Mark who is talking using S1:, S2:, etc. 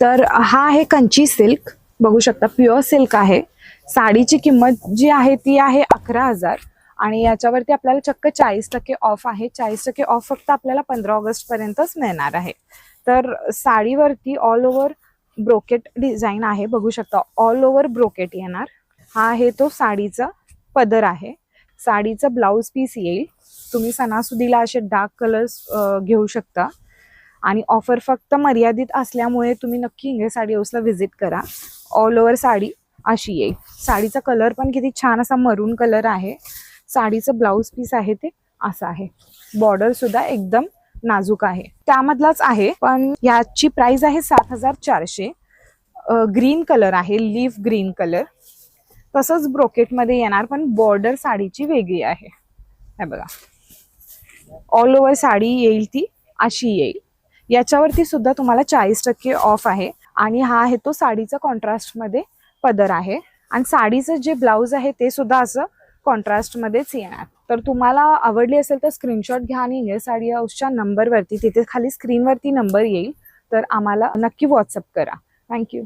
S1: तर हा आहे कंची सिल्क. बघू शकता प्युअर सिल्क आहे. साडीची किंमत जी आहे ती आहे अकरा हजार. आणि याच्यावरती आपल्याला चक्क चाळीस टक्के ऑफ आहे. चाळीस टक्के ऑफ फक्त आपल्याला पंधरा ऑगस्ट पर्यंतच मिळणार आहे. तर साडीवरती ऑल ओव्हर ब्रोकेट डिझाईन आहे. बघू शकता ऑल ओव्हर ब्रोकेट येणार. हा आहे तो साडीचा पदर आहे. साडीचं ब्लाऊज पीस येईल. तुम्ही सणासुदीला असे डार्क कलर्स घेऊ शकता. आणि ऑफर फक्त मर्यादित असल्यामुळे तुम्ही नक्की इंग्रज साडी हाऊसला व्हिजिट करा. ऑल ओव्हर साडी अशी येईल साडीचा कलर पण किती छान असा मरून कलर आहे. साडीचं ब्लाऊज पीस आहे ते असं आहे. बॉर्डर सुद्धा एकदम नाजूक आहे. त्यामधलाच आहे पण याची प्राइस आहे सात हजार चारशे. ग्रीन कलर आहे लीफ ग्रीन कलर तसंच ब्रोकेटमध्ये येणार पण बॉर्डर साडीची वेगळी आहे. हे बघा. ऑल ओव्हर साडी येईल ती अशी येईल. याच्यावरती सुद्धा तुम्हाला चाळीस टक्के ऑफ आहे. आणि हा आहे तो साडीचा कॉन्ट्रास्टमध्ये पदर आहे. आणि साडीचं जे ब्लाऊज आहे ते सुद्धा असं कॉन्ट्रास्टमध्येच येणार. तर तुम्हाला आवडली असेल तर स्क्रीनशॉट घ्या आणि इंडिया साडी हाऊसच्या नंबरवरती तिथे खाली स्क्रीनवरती नंबर येईल. तर आम्हाला नक्की व्हॉट्सअप करा. थँक्यू